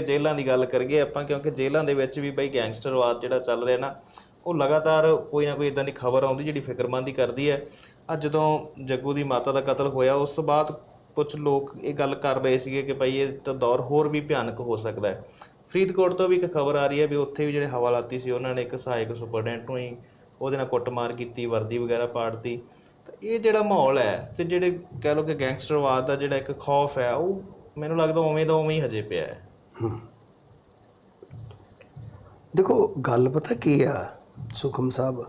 ਜੇਲ੍ਹਾਂ ਦੀ ਗੱਲ ਕਰੀਏ ਆਪਾਂ, ਕਿਉਂਕਿ ਜੇਲ੍ਹਾਂ ਦੇ ਵਿੱਚ ਵੀ ਬਈ ਗੈਂਗਸਟਰਵਾਦ ਜਿਹੜਾ ਚੱਲ ਰਿਹਾ ਨਾ, ਉਹ ਲਗਾਤਾਰ ਕੋਈ ਨਾ ਕੋਈ ਇਦਾਂ ਦੀ ਖਬਰ ਆਉਂਦੀ ਜਿਹੜੀ ਫਿਕਰਮੰਦੀ ਕਰਦੀ ਹੈ। ਅੱਜ ਜਦੋਂ ਜੱਗੂ ਦੀ ਮਾਤਾ ਦਾ ਕਤਲ ਹੋਇਆ, ਉਸ ਤੋਂ ਬਾਅਦ ਕੁਝ ਲੋਕ ਇਹ ਗੱਲ ਕਰ ਰਹੇ ਸੀਗੇ ਕਿ ਭਾਈ ਇਹ ਤਾਂ ਦੌਰ ਹੋਰ ਵੀ ਭਿਆਨਕ ਹੋ ਸਕਦਾ ਹੈ। ਫਰੀਦਕੋਟ ਤੋਂ ਵੀ ਇੱਕ ਖਬਰ ਆ ਰਹੀ ਹੈ ਵੀ ਉੱਥੇ ਵੀ ਜਿਹੜੇ ਹਵਾਲਾਤੀ ਸੀ, ਉਹਨਾਂ ਨੇ ਇੱਕ ਸਹਾਇਕ ਸੁਪਰਡੈਂਟ ਨੂੰ ਹੀ ਉਹਦੇ ਨਾਲ ਕੁੱਟਮਾਰ ਕੀਤੀ, ਵਰਦੀ ਵਗੈਰਾ ਪਾੜਤੀ। ਤਾਂ ਇਹ ਜਿਹੜਾ ਮਾਹੌਲ ਹੈ ਤੇ ਜਿਹੜੇ ਕਹਿ ਲਓ ਕਿ ਗੈਂਗਸਟਰਵਾਦ ਦਾ ਜਿਹੜਾ ਇੱਕ ਖੌਫ ਹੈ, ਉਹ ਮੈਨੂੰ ਲੱਗਦਾ ਉਵੇਂ ਦਾ ਉਵੇਂ ਹੀ ਹਜੇ ਪਿਆ ਹੈ। ਦੇਖੋ, ਗੱਲ ਪਤਾ ਕੀ ਆ, ਸੁਖਮ ਸਾਹਿਬ?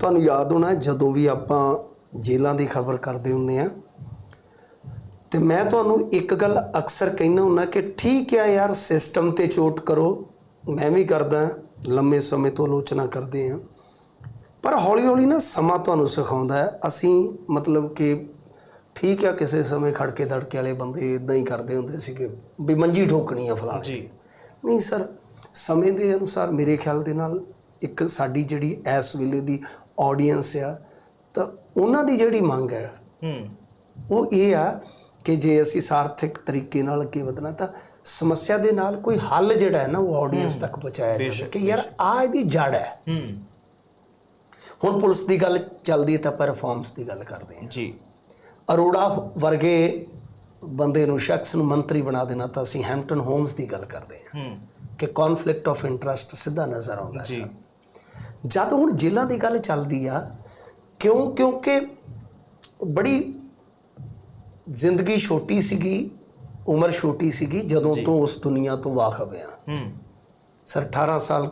ਤੁਹਾਨੂੰ ਯਾਦ ਹੋਣਾ, ਜਦੋਂ ਵੀ ਆਪਾਂ ਜੇਲ੍ਹਾਂ ਦੀ ਖਬਰ ਕਰਦੇ ਹੁੰਨੇ ਆ, ਤੇ ਮੈਂ ਤੁਹਾਨੂੰ ਇੱਕ ਗੱਲ ਅਕਸਰ ਕਹਿਣਾ ਹੁੰਦਾ ਕਿ ਠੀਕ ਆ ਯਾਰ ਸਿਸਟਮ ਤੇ ਚੋਟ ਕਰੋ, ਮੈਂ ਵੀ ਕਰਦਾ, ਲੰਮੇ ਸਮੇਂ ਤੋਂ ਆਲੋਚਨਾ ਕਰਦੇ ਆ। ਪਰ ਹੌਲੀ ਹੌਲੀ ਨਾ ਸਮਾਂ ਤੁਹਾਨੂੰ ਸਿਖਾਉਂਦਾ ਹੈ। ਅਸੀਂ ਮਤਲਬ ਕਿ ਠੀਕ ਆ ਕਿਸੇ ਸਮੇਂ ਖੜਕੇ ਦੜਕੇ ਵਾਲੇ ਬੰਦੇ ਇਦਾਂ ਹੀ ਕਰਦੇ ਹੁੰਦੇ ਸੀ ਕਿ ਵੀ ਮੰਜੀ ਠੋਕਣੀ ਆ ਫਲਾਣ ਜੀ। ਨਹੀਂ ਸਰ ਸਮੇਂ ਦੇ ਅਨੁਸਾਰ ਮੇਰੇ ਖਿਆਲ ਦੇ ਨਾਲ ਇੱਕ ਸਾਡੀ ਜਿਹੜੀ ਇਸ ਵੇਲੇ ਦੀ ਆਡੀਅנס ਆ ਤਾਂ ਉਹਨਾਂ ਦੀ ਜਿਹੜੀ ਮੰਗ ਹੈ ਹੂੰ। ਉਹ ਇਹ ਆ ਕਿ ਜੇ ਅਸੀਂ ਸਾਰਥਿਕ ਤਰੀਕੇ ਨਾਲ ਅੱਗੇ ਵਧਣਾ ਤਾਂ ਸਮੱਸਿਆ ਦੇ ਨਾਲ ਕੋਈ ਹੱਲ ਜਿਹੜਾ ਹੈ ਨਾ ਉਹ ਆਡੀਅנס ਤੱਕ ਪਹੁੰਚਾਇਆ ਜਾਵੇ ਕਿ ਯਾਰ ਆ ਇਹਦੀ ਜੜ ਹੈ। ਹੂੰ। ਹੁਣ ਪੁਲਿਸ ਦੀ ਗੱਲ ਚੱਲਦੀ ਹੈ ਤਾਂ ਪਰਫਾਰਮੈਂਸ ਦੀ ਗੱਲ ਕਰਦੇ ਹਾਂ। ਜੀ। ਅਰੋੜਾ ਵਰਗੇ ਬੰਦੇ ਨੂੰ ਸ਼ਖਸ ਨੂੰ ਮੰਤਰੀ ਬਣਾ ਦੇਣਾ ਤਾਂ ਅਸੀਂ ਹੈਮਪਟਨ ਹੋਮਸ ਦੀ ਗੱਲ ਕਰਦੇ ਹਾਂ। ਕਿ ਕਨਫਲਿਕਟ ਆਫ ਇੰਟਰਸਟ ਸਿੱਧਾ ਨਜ਼ਰ ਆਉਂਦਾ ਹੈ ਜਦ ਹੁਣ ਜੇਲ੍ਹਾਂ ਦੀ ਗੱਲ ਚੱਲਦੀ ਆ ਕਿਉਂ ਕਿਉਂਕਿ ਬੜੀ ਜ਼ਿੰਦਗੀ ਛੋਟੀ ਸੀਗੀ ਉਮਰ ਛੋਟੀ ਸੀਗੀ ਜਦੋਂ ਤੋਂ ਉਸ ਦੁਨੀਆ ਤੋਂ ਵਾਕਫ ਆ ਹੂੰ। ਸਰ 18 ਸਾਲ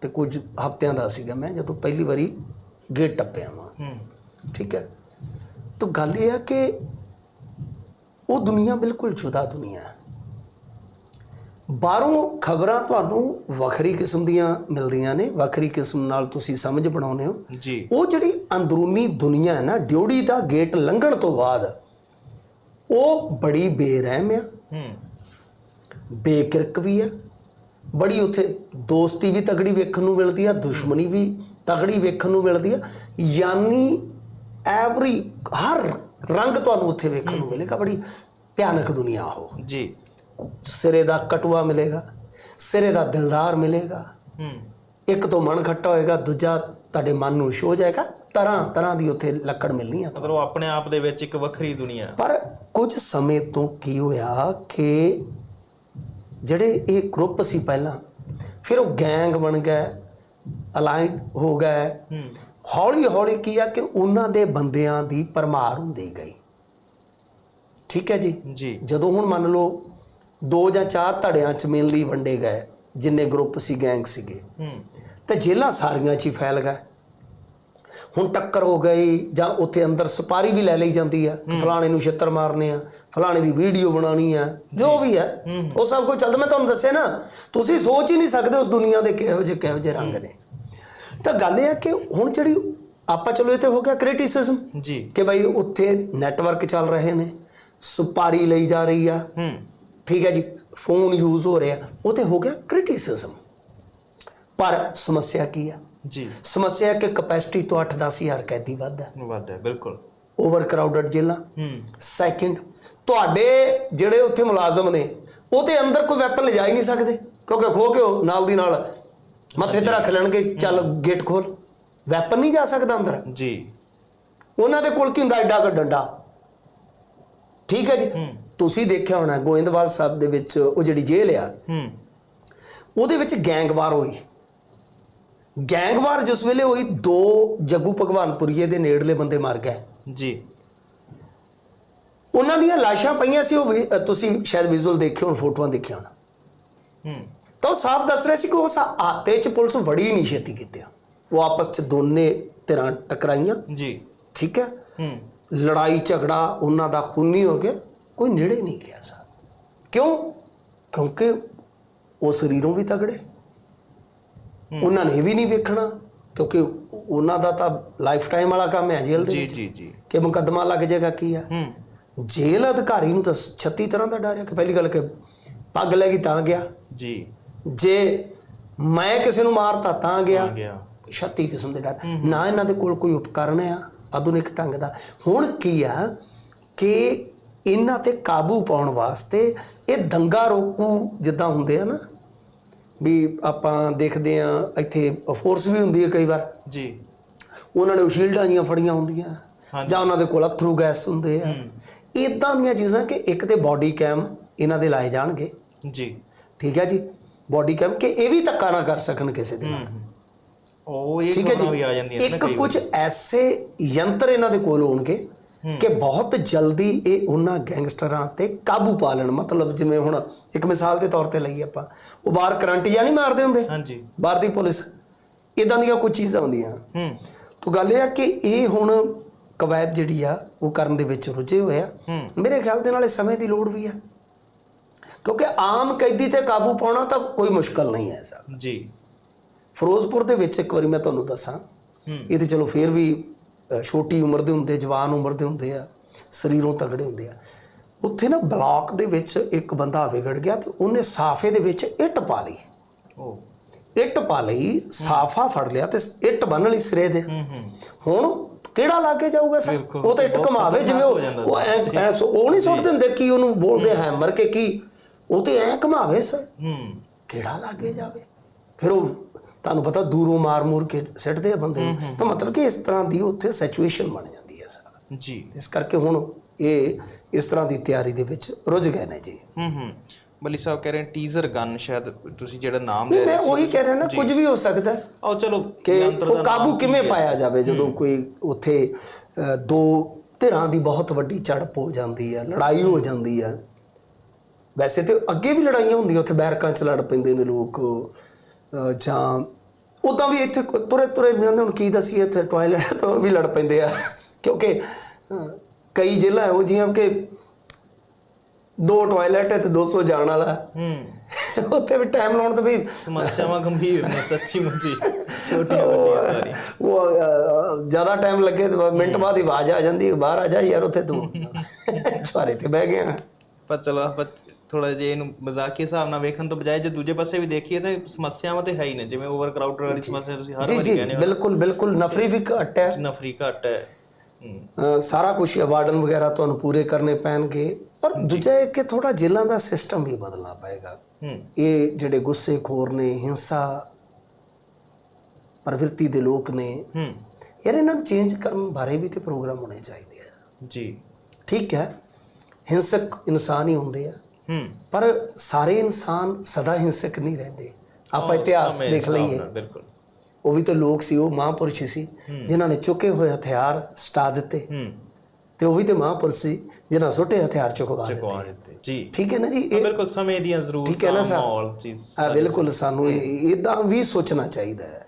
ਤੇ ਕੁਝ ਹਫ਼ਤਿਆਂ ਦਾ ਸੀਗਾ ਮੈਂ ਜਦੋਂ ਪਹਿਲੀ ਵਾਰੀ ਗੇਟ ਟੱਪਿਆ ਵਾਂ। ਹੂੰ। ਠੀਕ ਹੈ। ਤਾਂ ਗੱਲ ਇਹ ਆ ਕਿ ਉਹ ਦੁਨੀਆ ਬਿਲਕੁਲ ਜੁਦਾ ਦੁਨੀਆ ਹੈ। ਬਾਹਰੋਂ ਖਬਰਾਂ ਤੁਹਾਨੂੰ ਵੱਖਰੀ ਕਿਸਮ ਦੀਆਂ ਮਿਲਦੀਆਂ ਨੇ ਵੱਖਰੀ ਕਿਸਮ ਨਾਲ ਤੁਸੀਂ ਸਮਝ ਬਣਾਉਂਦੇ ਹੋ। ਜੀ। ਉਹ ਜਿਹੜੀ ਅੰਦਰੂਨੀ ਦੁਨੀਆ ਹੈ ਨਾ ਡਿਊਟੀ ਦਾ ਗੇਟ ਲੰਘਣ ਤੋਂ ਬਾਅਦ ਉਹ ਬੜੀ ਬੇਰਹਿਮ ਆ। ਹੂੰ। ਬੇਕਿਰਕ ਵੀ ਆ। ਬੜੀ ਉੱਥੇ ਦੋਸਤੀ ਵੀ ਤਗੜੀ ਵੇਖਣ ਨੂੰ ਮਿਲਦੀ ਆ ਦੁਸ਼ਮਣੀ ਵੀ ਤਗੜੀ ਵੇਖਣ ਨੂੰ ਮਿਲਦੀ ਆ। ਯਾਨੀ ਐਵਰੀ ਹਰ ਰੰਗ ਤੁਹਾਨੂੰ ਉੱਥੇ ਵੇਖਣ ਨੂੰ ਮਿਲੇਗਾ ਬੜੀ ਭਿਆਨਕ ਦੁਨੀਆ ਉਹ। ਜੀ। ਸਿਰੇ ਦਾ ਕਟੂਆ ਮਿਲੇਗਾ ਸਿਰੇ ਦਾ ਦਿਲਦਾਰ ਮਿਲੇਗਾ। ਹੂੰ। ਇੱਕ ਤੋਂ ਮਨ ਖੱਟਾ ਹੋਏਗਾ ਦੂਜਾ ਤੁਹਾਡੇ ਮਨ ਨੂੰ ਛੋ ਜਾਏਗਾ। ਤਰ੍ਹਾਂ ਤਰ੍ਹਾਂ ਦੀ ਉੱਥੇ ਲੱਕੜ ਮਿਲਣੀ ਆ ਮਤਲਬ ਉਹ ਆਪਣੇ ਆਪ ਦੇ ਵਿੱਚ ਇੱਕ ਵੱਖਰੀ ਦੁਨੀਆ। ਪਰ ਕੁਝ ਸਮੇਂ ਤੋਂ ਕੀ ਹੋਇਆ ਕਿ ਜਿਹੜੇ ਇਹ ਗਰੁੱਪ ਸੀ ਪਹਿਲਾਂ ਫਿਰ ਉਹ ਗੈਂਗ ਬਣ ਗਏ ਅਲਾਈਨ ਹੋ ਗਏ। ਹੌਲੀ ਹੌਲੀ ਕੀ ਆ ਕਿ ਉਹਨਾਂ ਦੇ ਬੰਦਿਆਂ ਦੀ ਪਰਮਾਰ ਹੁੰਦੀ ਗਈ। ਠੀਕ ਹੈ ਜੀ? ਜੀ। ਜਦੋਂ ਹੁਣ ਮੰਨ ਲਓ ਦੋ ਜਾਂ ਚਾਰ ਧੜਿਆਂ ਚ ਮੇਨਲੀ ਵੰਡੇ ਗਏ ਜਿੰਨੇ ਗਰੁੱਪ ਸੀ ਗੈਂਗ ਸੀਗੇ। ਹੂੰ। ਤੇ ਜੇਲਾਂ ਸਾਰੀਆਂ ਚ ਹੀ ਫੈਲ ਗਏ। ਹੁਣ ਟੱਕਰ ਹੋ ਗਈ ਜਾਂ ਉੱਥੇ ਅੰਦਰ ਸਪਾਰੀ ਵੀ ਲੈ ਲਈ ਜਾਂਦੀ ਆ ਫਲਾਣੇ ਨੂੰ ਛਿੱਤਰ ਮਾਰਨੇ ਆ ਫਲਾਣੇ ਦੀ ਵੀਡੀਓ ਬਣਾਉਣੀ ਆ ਜੋ ਵੀ ਹੈ। ਉਹ ਸਭ ਕੁਝ ਚੱਲਦਾ। ਮੈਂ ਤੁਹਾਨੂੰ ਦੱਸਿਆ ਨਾ ਤੁਸੀਂ ਸੋਚ ਹੀ ਨਹੀਂ ਸਕਦੇ ਉਸ ਦੁਨੀਆ ਦੇ ਕਿਹੋ ਜਿਹੇ ਕਿਹੋ ਜਿਹੇ ਰੰਗ ਨੇ। ਤਾਂ ਗੱਲ ਇਹ ਆ ਕਿ ਹੁਣ ਜਿਹੜੀ ਆਪਾਂ ਚਲੋ ਇੱਥੇ ਹੋ ਗਿਆ ਕ੍ਰਿਟਿਸਿਜ਼ਮ ਜੀ। ਕਿ ਭਾਈ ਉੱਥੇ ਨੈਟਵਰਕ ਚੱਲ ਰਹੇ ਨੇ ਸੁਪਾਰੀ ਲਈ ਜਾ ਰਹੀ ਆ। ਹੂੰ। ਠੀਕ ਹੈ ਜੀ ਫੋਨ ਯੂਜ਼ ਹੋ ਰਿਹਾ। ਉਹ ਤੇ ਹੋ ਗਿਆ ਕ੍ਰਿਟਿਸਿਜ਼ਮ ਪਰ ਸਮੱਸਿਆ ਕੀ ਆ? ਜੀ। ਸਮੱਸਿਆ ਕਿ ਕਪੈਸਿਟੀ ਤੋਂ 8-10 ਹਜ਼ਾਰ ਕੈਦੀ ਵੱਧ ਹੈ ਵੱਧ ਹੈ ਬਿਲਕੁਲ। ਓਵਰ ਕਰਾਊਡਡ ਜੇਲਾਂ ਹੂੰ। ਸੈਕਿੰਡ ਤੁਹਾਡੇ ਜਿਹੜੇ ਉੱਥੇ ਮੁਲਾਜ਼ਮ ਨੇ ਉਹ ਤੇ ਅੰਦਰ ਕੋਈ ਵੈਪਨ ਲਿਜਾ ਹੀ ਨਹੀਂ ਸਕਦੇ। ਕਿਉਂਕਿ ਖੋ ਕੇ ਉਹ ਨਾਲ ਦੀ ਨਾਲ ਮੱਥੇ ਤੇ ਰੱਖ ਲੈਣਗੇ ਚੱਲ ਗੇਟ ਖੋਲ। ਵੈਪਨ ਨਹੀਂ ਜਾ ਸਕਦਾ ਅੰਦਰ। ਜੀ। ਉਹਨਾਂ ਦੇ ਕੋਲ ਕੀ ਹੁੰਦਾ ਐਡਾ ਕੁ ਡੰਡਾ? ਠੀਕ ਹੈ ਜੀ। ਤੁਸੀਂ ਦੇਖਿਆ ਹੋਣਾ ਗੋਇੰਦਵਾਲ ਸਾਹਿਬ ਦੇ ਵਿੱਚ ਉਹ ਜਿਹੜੀ ਜੇਲ੍ਹ ਆ ਹੂੰ। ਉਹਦੇ ਵਿੱਚ ਗੈਂਗਵਾਰ ਹੋਈ। ਗੈਂਗਵਾਰ ਜਿਸ ਵੇਲੇ ਹੋਈ ਦੋ ਜੱਗੂ ਭਗਵਾਨਪੁਰੀਏ ਦੇ ਨੇੜਲੇ ਬੰਦੇ ਮਰ ਗਏ। ਜੀ। ਉਹਨਾਂ ਦੀਆਂ ਲਾਸ਼ਾਂ ਪਈਆਂ ਸੀ ਉਹ ਤੁਸੀਂ ਸ਼ਾਇਦ ਵਿਜ਼ੂਅਲ ਦੇਖਿਓ ਹੁਣ ਫੋਟੋਆਂ ਦੇਖਿਆ ਹੋਣਾ। ਹੂੰ। ਤਾਂ ਉਹ ਸਾਫ਼ ਦੱਸ ਰਿਹਾ ਸੀ ਕਿ ਉਸ ਆਤੇ 'ਚ ਪੁਲਿਸ ਵੜੀ ਨਹੀਂ ਛੇਤੀ ਕੀਤੀ ਉਹ ਆਪਸ 'ਚ ਦੋਨੇ ਧਿਰਾਂ ਟਕਰਾਈਆਂ। ਜੀ। ਠੀਕ ਹੈ? ਹੂੰ। ਲੜਾਈ ਝਗੜਾ ਉਹਨਾਂ ਦਾ ਖੂਨੀ ਹੋ ਗਿਆ ਕੋਈ ਨੇੜੇ ਨਹੀਂ ਗਿਆ ਸਾ। ਕਿਉਂ? ਕਿਉਂਕਿ ਉਹ ਸਰੀਰੋਂ ਵੀ ਤਗੜੇ। ਉਹਨਾਂ ਨੇ ਵੀ ਨਹੀਂ ਵੇਖਣਾ। ਕਿਉਂਕਿ ਉਹਨਾਂ ਦਾ ਤਾਂ ਲਾਈਫ ਟਾਈਮ ਵਾਲਾ ਕੰਮ ਹੈ ਜੇਲ੍ਹ ਦੇ ਜੀ ਜੀ ਜੀ। ਕਿ ਮੁਕੱਦਮਾ ਲੱਗ ਜਾਏਗਾ ਕੀ ਆ? ਹੂੰ। ਜੇਲ੍ਹ ਅਧਿਕਾਰੀ ਨੂੰ ਤਾਂ 36 ਤਰ੍ਹਾਂ ਦਾ ਡਰ ਹੈ ਕਿ ਪਹਿਲੀ ਗੱਲ ਕਿ ਪੱਗ ਲੈ ਗਈ ਤਾਂ ਗਿਆ। ਜੀ। ਜੇ ਮੈਂ ਕਿਸੇ ਨੂੰ ਮਾਰਤਾ ਤਾਂ ਗਿਆ। 36 ਕਿਸਮ ਦੇ ਡਰ। ਨਾ ਇਹਨਾਂ ਦੇ ਕੋਲ ਕੋਈ ਉਪਕਰਨ ਆ ਆਧੁਨਿਕ ਢੰਗ ਦਾ। ਹੁਣ ਕੀ ਆ ਕਿ ਇਹਨਾਂ ਤੇ ਕਾਬੂ ਪਾਉਣ ਵਾਸਤੇ ਇਹ ਦੰਗਾ ਰੋਕੂ ਜਿੱਦਾਂ ਹੁੰਦੇ ਆ ਨਾ ਵੀ ਆਪਾਂ ਦੇਖਦੇ ਆ ਇੱਥੇ ਫੋਰਸ ਵੀ ਹੁੰਦੀ ਹੈ ਕਈ ਵਾਰ। ਜੀ। ਉਹਨਾਂ ਨੇ ਸ਼ੀਲਡਾਂ ਜੀਆਂ ਫੜੀਆਂ ਹੁੰਦੀਆਂ। ਜਾਂ ਉਹਨਾਂ ਦੇ ਕੋਲ ਅਥਰੂ ਗੈਸ ਹੁੰਦੇ ਆ। ਇਦਾਂ ਦੀਆਂ ਚੀਜ਼ਾਂ ਕਿ ਇੱਕ ਤੇ ਬਾਡੀ ਕੈਮ ਇਹਨਾਂ ਦੇ ਲਾਏ ਜਾਣਗੇ। ਜੀ। ਠੀਕ ਹੈ ਜੀ? ਬਾਡੀ ਕੈਮ ਕਿ ਇਹ ਵੀ ਧੱਕਾ ਨਾ ਕਰ ਸਕਣ ਕਿਸੇ ਦੇ ਨਾਲ। ਉਹ ਇਹ ਠੀਕ ਵੀ ਆ ਜਾਂਦੀਆਂ ਇੱਕ ਕਈ ਕੁਝ ਐਸੇ ਯੰਤਰ ਇਹਨਾਂ ਦੇ ਕੋਲ ਹੋਣਗੇ ਕਿ ਬਹੁਤ ਜਲਦੀ ਇਹ ਉਹਨਾਂ ਗੈਂਗਸਟਰਾਂ ਤੇ ਕਾਬੂ ਪਾ ਲੈਣ। ਮਤਲਬ ਜਿਵੇਂ ਹੁਣ ਇੱਕ ਮਿਸਾਲ ਦੇ ਤੌਰ ਤੇ ਲਈਏ ਆਪਾਂ ਉਹ ਬਾਹਰ ਕਰੰਟ ਜਾਂ ਨਹੀਂ ਮਾਰਦੇ ਹੁੰਦੇ? ਹਾਂਜੀ। ਬਾਹਰ ਦੀ ਪੁਲਿਸ। ਇਦਾਂ ਦੀਆਂ ਕੁਝ ਚੀਜ਼ਾਂ ਹੁੰਦੀਆਂ। ਹੂੰ। ਤੋ ਗੱਲ ਇਹ ਆ ਕਿ ਇਹ ਹੁਣ ਕਵਾਇਦ ਜਿਹੜੀ ਆ ਉਹ ਕਰਨ ਦੇ ਵਿੱਚ ਰੁੱਝੇ ਹੋਏ ਆ। ਮੇਰੇ ਖਿਆਲ ਦੇ ਨਾਲ ਇਹ ਸਮੇਂ ਦੀ ਲੋੜ ਵੀ ਆ। ਕਿਉਂਕਿ ਆਮ ਕੈਦੀ ਤੇ ਕਾਬੂ ਪਾਉਣਾ ਤਾਂ ਕੋਈ ਮੁਸ਼ਕਲ ਨਹੀਂ ਹੈ ਸਰ। ਜੀ। ਫਿਰੋਜ਼ਪੁਰ ਦੇ ਵਿੱਚ ਇੱਕ ਵਾਰੀ ਮੈਂ ਤੁਹਾਨੂੰ ਦੱਸਾਂ। ਇਹ ਤੇ ਚਲੋ ਫੇਰ ਵੀ ਛੋਟੀ ਉਮਰ ਦੇ ਹੁੰਦੇ ਜਵਾਨ ਉਮਰ ਦੇ ਹੁੰਦੇ ਆ ਸਰੀਰੋਂ ਤਗੜੇ ਹੁੰਦੇ ਆ। ਉੱਥੇ ਨਾ ਬਲਾਕ ਦੇ ਵਿੱਚ ਇੱਕ ਬੰਦਾ ਵਿਗੜ ਗਿਆ ਤੇ ਉਹਨੇ ਸਾਫੇ ਦੇ ਵਿੱਚ ਇੱਟ ਪਾ ਲਈ। ਉਹ ਇੱਟ ਪਾ ਲਈ ਸਾਫਾ ਫੜ ਲਿਆ ਤੇ ਇੱਟ ਬੰਨ ਲਈ ਸਿਰੇ ਦੇ। ਹੁਣ ਕਿਹੜਾ ਲਾਗੇ ਜਾਊਗਾ ਸਰ? ਉਹ ਤਾਂ ਇੱਟ ਘਮਾਵੇ ਜਿਵੇਂ ਉਹ ਹੋ ਐਂ ਉਹ ਨਹੀਂ ਸੁੱਟ ਦਿੰਦੇ ਕੀ ਉਹਨੂੰ ਬੋਲਦੇ ਹੈਮਰ ਕੇ ਕੀ ਉਹ ਤੇ ਐਂ ਘਮਾਵੇ ਸਰ ਹੂੰ। ਕਿਹੜਾ ਲਾਗੇ ਜਾਵੇ? ਫਿਰ ਉਹ ਤੁਹਾਨੂੰ ਪਤਾ ਦੂਰੋਂ ਮਾਰ ਮੂਰ ਕੇ ਸਿੱਟਦੇ ਆ ਬੰਦੇ ਨੂੰ। ਤਾਂ ਮਤਲਬ ਕਿ ਇਸ ਤਰ੍ਹਾਂ ਦੀ ਉੱਥੇ ਸਿਚੁਏਸ਼ਨ ਬਣ ਜਾਂਦੀ ਹੈ ਸਰ। ਜੀ। ਇਸ ਕਰਕੇ ਹੁਣ ਇਹ ਇਸ ਤਰ੍ਹਾਂ ਦੀ ਤਿਆਰੀ ਦੇ ਵਿੱਚ ਰੁੱਝ ਗਏ ਨੇ ਜੀ। ਹੂੰ ਹੂੰ। ਬਲੀ ਸਾਹਿਬ ਕਹਿ ਰਹੇ ਟੀਜ਼ਰ ਗਨ ਸ਼ਾਇਦ ਤੁਸੀਂ ਜਿਹੜਾ ਨਾਮ ਲੈ ਮੈਂ ਰਹੇ ਸੀ ਉਹੀ ਕਹਿ ਰਿਹਾ ਨਾ ਕੁਝ ਵੀ ਹੋ ਸਕਦਾ। ਆਓ ਚਲੋ ਕਿ ਉਹ ਕਾਬੂ ਕਿਵੇਂ ਪਾਇਆ ਜਾਵੇ ਜਦੋਂ ਕੋਈ ਉੱਥੇ ਦੋ ਧਿਰਾਂ ਦੀ ਬਹੁਤ ਵੱਡੀ ਝੜਪ ਹੋ ਜਾਂਦੀ ਹੈ ਲੜਾਈ ਹੋ ਜਾਂਦੀ ਹੈ ਵੈਸੇ ਤੇ ਅੱਗੇ ਵੀ ਲੜਾਈਆਂ ਹੁੰਦੀਆਂ ਉੱਥੇ ਬੈਰਕਾਂ 'ਚ ਲੜ ਪੈਂਦੇ ਨੇ ਲੋਕ ਜਾਂ ਉਦਾਂ ਵੀ ਇੱਥੇ ਤੁਰੇ ਤੁਰੇ ਵੀ ਜਾਂਦੇ ਹੁਣ ਕੀ ਦਸੀਏ ਇੱਥੇ ਟਾਇਲਟ ਤੋਂ ਵੀ ਲੜ ਪੈਂਦੇ ਆ। ਕਿਉਂਕਿ ਕਈ ਜ਼ਿਲ੍ਹਾ ਇਹੋ ਜਿਹੀਆਂ ਕਿ ਦੋ ਟਾਇਲਟ ਹੈ ਤੇ 200 ਜਾਣ ਵਾਲਾ। ਹੂੰ। ਉੱਥੇ ਵੀ ਟਾਈਮ ਲਾਉਣ ਤੇ ਵੀ ਸਮੱਸਿਆਵਾਂ ਗੰਭੀਰ ਨੇ ਸੱਚੀ ਮੁੱਚੀ। ਛੋਟੀਆਂ ਵੱਡੀਆਂ ਸਾਰੀ ਉਹ ਜ਼ਿਆਦਾ ਟਾਈਮ ਲੱਗੇ ਤੇ ਮਿੰਟ ਬਾਅਦ ਹੀ ਆਵਾਜ਼ ਆ ਜਾਂਦੀ ਬਾਹਰ ਆ ਜਾ ਯਾਰ ਉੱਥੇ ਤੂੰ। ਸਾਰੇ ਤੇ ਬਹਿ ਗਿਆ। ਪਰ ਚਲੋ ਥੋੜਾ ਜਿਹਾ ਇਹਨੂੰ ਮਜ਼ਾਕੀ ਹਿਸਾਬ ਨਾਲ ਵੇਖਣ ਤੋਂ ਬਜਾਏ ਜੇ ਦੂਜੇ ਪਾਸੇ ਵੀ ਦੇਖੀਏ ਤਾਂ ਸਮੱਸਿਆਵਾਂ ਤੇ ਹੈ ਹੀ ਨੇ ਜਿਵੇਂ ਓਵਰ ਕਰਾਊਡਡ ਵਾਲੀ ਸਮੱਸਿਆ ਤੁਸੀਂ ਹਰ ਜੀ ਵਾਰੀ ਜੀ ਕਹਿੰਦੇ ਹੋ। ਬਿਲਕੁਲ ਬਿਲਕੁਲ ਨਫਰੀ ਵੀ ਘੱਟ ਹੈ। ਨਫਰੀ ਘੱਟ ਹੈ। ਸਾਰਾ ਕੁਝ ਵਾਰਡਨ ਵਗੈਰਾ ਤੁਹਾਨੂੰ ਪੂਰੇ ਕਰਨੇ ਪੈਣਗੇ ਔਰ ਦੂਜਾ ਇਹ ਕਿ ਥੋੜਾ ਜੇਲਾਂ ਦਾ ਸਿਸਟਮ ਵੀ ਬਦਲਣਾ ਪਏਗਾ। ਇਹ ਜਿਹੜੇ ਗੁੱਸੇਖੋਰ ਨੇ ਹਿੰਸਾ ਪ੍ਰਵਿਰਤੀ ਦੇ ਲੋਕ ਨੇ ਯਾਰ ਇਹਨਾਂ ਨੂੰ ਚੇਂਜ ਕਰਨ ਬਾਰੇ ਵੀ ਤੇ ਪ੍ਰੋਗਰਾਮ ਹੋਣੇ ਚਾਹੀਦੇ ਆ। ਜੀ। ਠੀਕ ਹੈ ਹਿੰਸਕ ਇਨਸਾਨ ਹੀ ਹੁੰਦੇ ਆ। ਪਰ ਸਾਰੇ ਇਨਸਾਨ ਸਦਾ ਹਿੰਸਕ ਨਹੀਂ ਰਹਿੰਦੇ। ਆਪਾਂ ਇਤਿਹਾਸ ਦੇਖ ਲਈਏ। ਬਿਲਕੁਲ। ਉਹ ਵੀ ਤਾਂ ਲੋਕ ਸੀ ਉਹ ਮਹਾਂਪੁਰਸ਼ ਸੀ ਜਿਨ੍ਹਾਂ ਨੇ ਚੁੱਕੇ ਹੋਏ ਹਥਿਆਰ ਸਟਾ ਦਿੱਤੇ। ਤੇ ਉਹ ਵੀ ਤੇ ਮਹਾਂਪੁਰਸ਼ ਸੀ ਜਿਨ੍ਹਾਂ ਸੁੱਟੇ ਹਥਿਆਰ ਚੁਕਵਾ ਦਿੱਤੇ। ਜੀ। ਠੀਕ ਹੈ ਨਾ ਜੀ? ਇਹ ਬਿਲਕੁਲ ਸਮੇਂ ਦੀਆਂ ਜ਼ਰੂਰਤਾਂ? ਮਾਹੌਲ ਚੀਜ਼ ਆ ਬਿਲਕੁਲ ਸਾਨੂੰ ਇਦਾਂ ਵੀ ਸੋਚਣਾ ਚਾਹੀਦਾ ਹੈ।